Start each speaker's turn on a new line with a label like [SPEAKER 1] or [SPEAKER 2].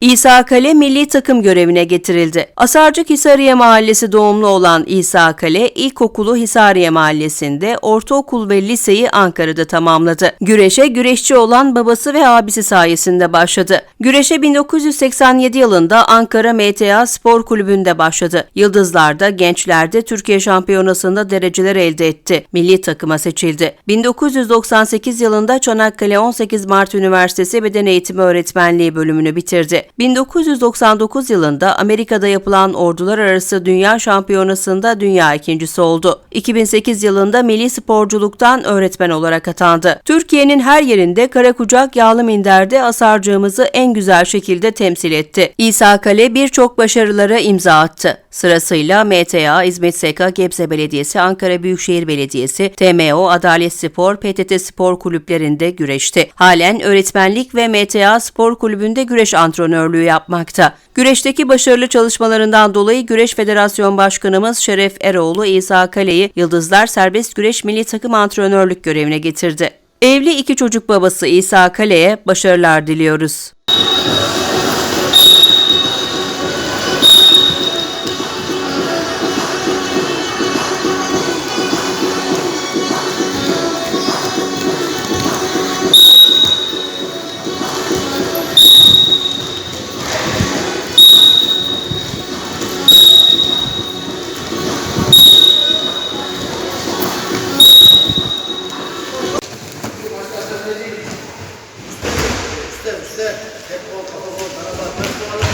[SPEAKER 1] İsa Kale milli takım görevine getirildi. Asarcık Hisariye Mahallesi doğumlu olan İsa Kale, ilkokulu Hisariye Mahallesi'nde, ortaokul ve liseyi Ankara'da tamamladı. Güreşe güreşçi olan babası ve abisi sayesinde başladı. Güreşe 1987 yılında Ankara MTA Spor Kulübü'nde başladı. Yıldızlar'da, gençlerde Türkiye Şampiyonası'nda dereceler elde etti. Milli takıma seçildi. 1998 yılında Çanakkale 18 Mart Üniversitesi Beden Eğitimi Öğretmenliği bölümünü bitirdi. 1999 yılında Amerika'da yapılan ordular arası dünya şampiyonasında dünya ikincisi oldu. 2008 yılında milli sporculuktan öğretmen olarak atandı. Türkiye'nin her yerinde Karakucak Yağlı Minder'de asarcığımızı en güzel şekilde temsil etti. İsa Kale birçok başarılara imza attı. Sırasıyla MTA, İzmit SK, Gebze Belediyesi, Ankara Büyükşehir Belediyesi, TMO, Adalet Spor, PTT Spor kulüplerinde güreşti. Halen öğretmenlik ve MTA Spor Kulübü'nde güreş antrenörlüğü yapmakta. Güreşteki başarılı çalışmalarından dolayı Güreş Federasyon Başkanımız Şeref Eroğlu İsa Kale'yi Yıldızlar Serbest Güreş Milli Takım Antrenörlük görevine getirdi. Evli iki çocuk babası İsa Kale'ye başarılar diliyoruz.
[SPEAKER 2] Üstte üstte. Hep o kafa bol. Bana bak.